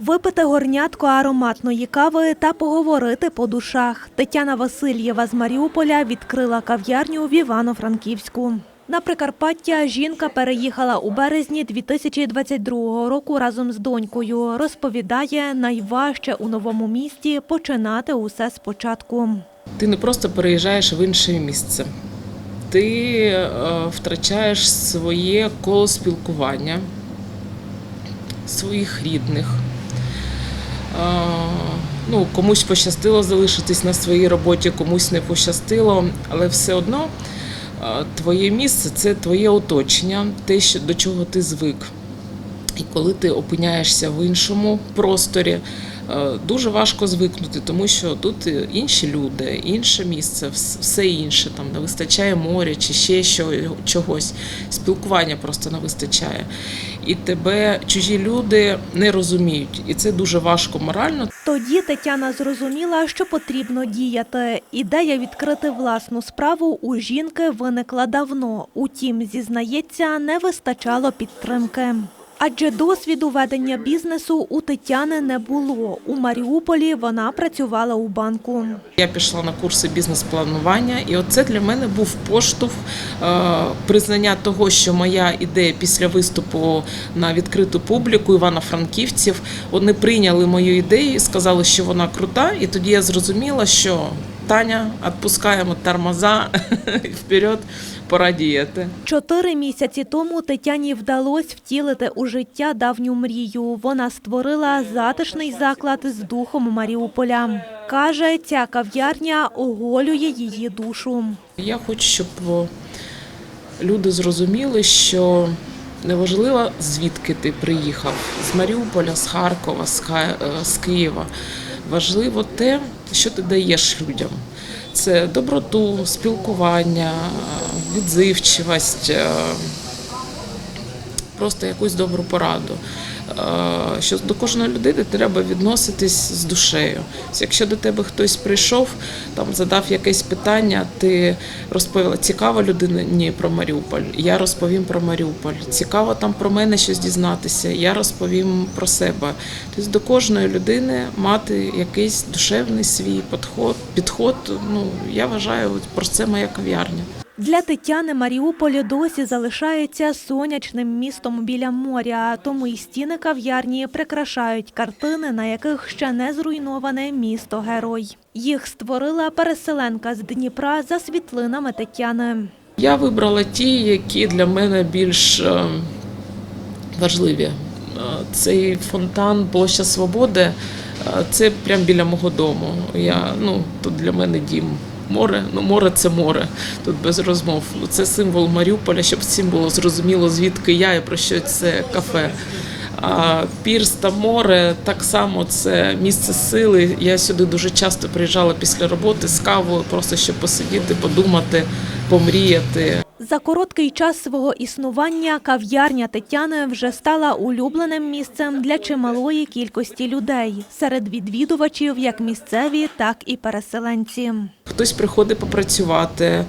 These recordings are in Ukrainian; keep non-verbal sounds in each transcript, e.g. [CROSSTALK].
Випити горнятко ароматної кави та поговорити по душах. Тетяна Васильєва з Маріуполя відкрила кав'ярню в Івано-Франківську. На Прикарпаття жінка переїхала у березні 2022 року разом з донькою. Розповідає, найважче у новому місті починати усе спочатку. Ти не просто переїжджаєш в інше місце, ти е, втрачаєш своє коло спілкування, своїх рідних. Ну, комусь пощастило залишитись на своїй роботі, комусь не пощастило, але все одно твоє місце це твоє оточення, те, до чого ти звик. І коли ти опиняєшся в іншому просторі, е, дуже важко звикнути, тому що тут інші люди, інше місце, все інше. Там не вистачає моря чи ще що, чогось. Спілкування просто не вистачає. І тебе чужі люди не розуміють. І це дуже важко морально. Тоді Тетяна зрозуміла, що потрібно діяти. Ідея відкрити власну справу у жінки виникла давно. Утім, зізнається, не вистачало підтримки. Адже досвіду ведення бізнесу у Тетяни не було. У Маріуполі вона працювала у банку. Я пішла на курси бізнес-планування, і оце для мене був поштовх е, признання того, що моя ідея після виступу на відкриту публіку Івано-Франківців вони прийняли мою ідею сказали, що вона крута. І тоді я зрозуміла, що Таня, відпускаємо тормоза і [LAUGHS] вперед, пора діяти. Чотири місяці тому Тетяні вдалося втілити у життя давню мрію. Вона створила затишний заклад з духом Маріуполя. Каже, ця кав'ярня оголює її душу. Я хочу, щоб люди зрозуміли, що неважливо, звідки ти приїхав, з Маріуполя, з Харкова, з, е, з Києва. Важливо те, що ти даєш людям. Це доброту, спілкування, відзивчивість, е, просто якусь добру пораду. Е, Що до кожної людини треба відноситись з душею. Якщо до тебе хтось прийшов, там задав якесь питання, ти розповіла, цікава людині про Маріуполь, я розповім про Маріуполь. Цікаво там про мене щось дізнатися, я розповім про себе. Тобто до кожної людини мати якийсь душевний свій підход. підход ну я вважаю, про це моя кав'ярня. Для Тетяни Маріуполь досі залишається сонячним містом біля моря, тому і стіни кав'ярні прикрашають картини, на яких ще не зруйноване місто герой. Їх створила переселенка з Дніпра за світлинами Тетяни. Я вибрала ті, які для мене більш е, важливі. Е, Цей фонтан Площа Свободи е, це прямо біля мого дому. Я, ну, тут для мене дім. Море, ну море це море, тут без розмов. Це символ Маріуполя, щоб всім було зрозуміло, звідки я і про що це кафе. А пірс та море так само це місце сили. Я сюди дуже часто приїжджала після роботи з кавою, просто щоб посидіти, подумати, помріяти. За короткий час свого існування кав'ярня Тетяни вже стала улюбленим місцем для чималої кількості людей серед відвідувачів, як місцеві, так і переселенці. Хтось приходить попрацювати,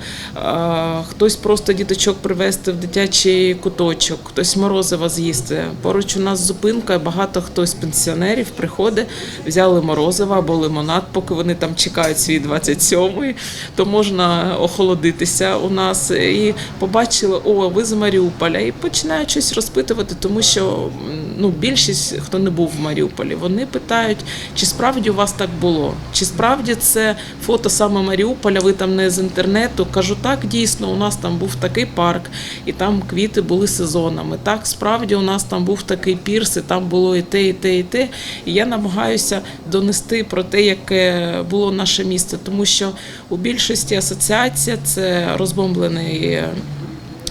хтось просто діточок привезти в дитячий куточок, хтось морозива з'їсти. Поруч у нас зупинка, багато хто з пенсіонерів приходить, взяли морозива або лимонад, поки вони там чекають свій 27-й, то можна охолодитися у нас і побачили, о, ви з Маріуполя, і починають щось розпитувати, тому що ну, більшість, хто не був в Маріуполі, вони питають, чи справді у вас так було, чи справді це фото саме Маріуполя, ви там не з інтернету. Кажу, так, дійсно, у нас там був такий парк, і там квіти були сезонами. Так, справді у нас там був такий пірс, і там було і те, і те, і те. І я намагаюся донести про те, яке було наше місто, тому що у більшості асоціація це розбомблений.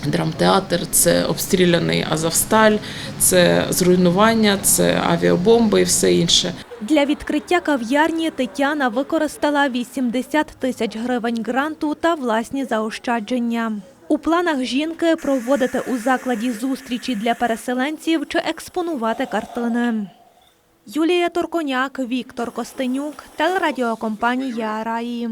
Драмтеатр, це обстріляний Азовсталь, це зруйнування, це авіабомби і все інше. Для відкриття кав'ярні Тетяна використала 80 тисяч гривень гранту та власні заощадження. У планах жінки проводити у закладі зустрічі для переселенців чи експонувати картини. Юлія Торконяк, Віктор Костенюк, телерадіокомпанія Раї.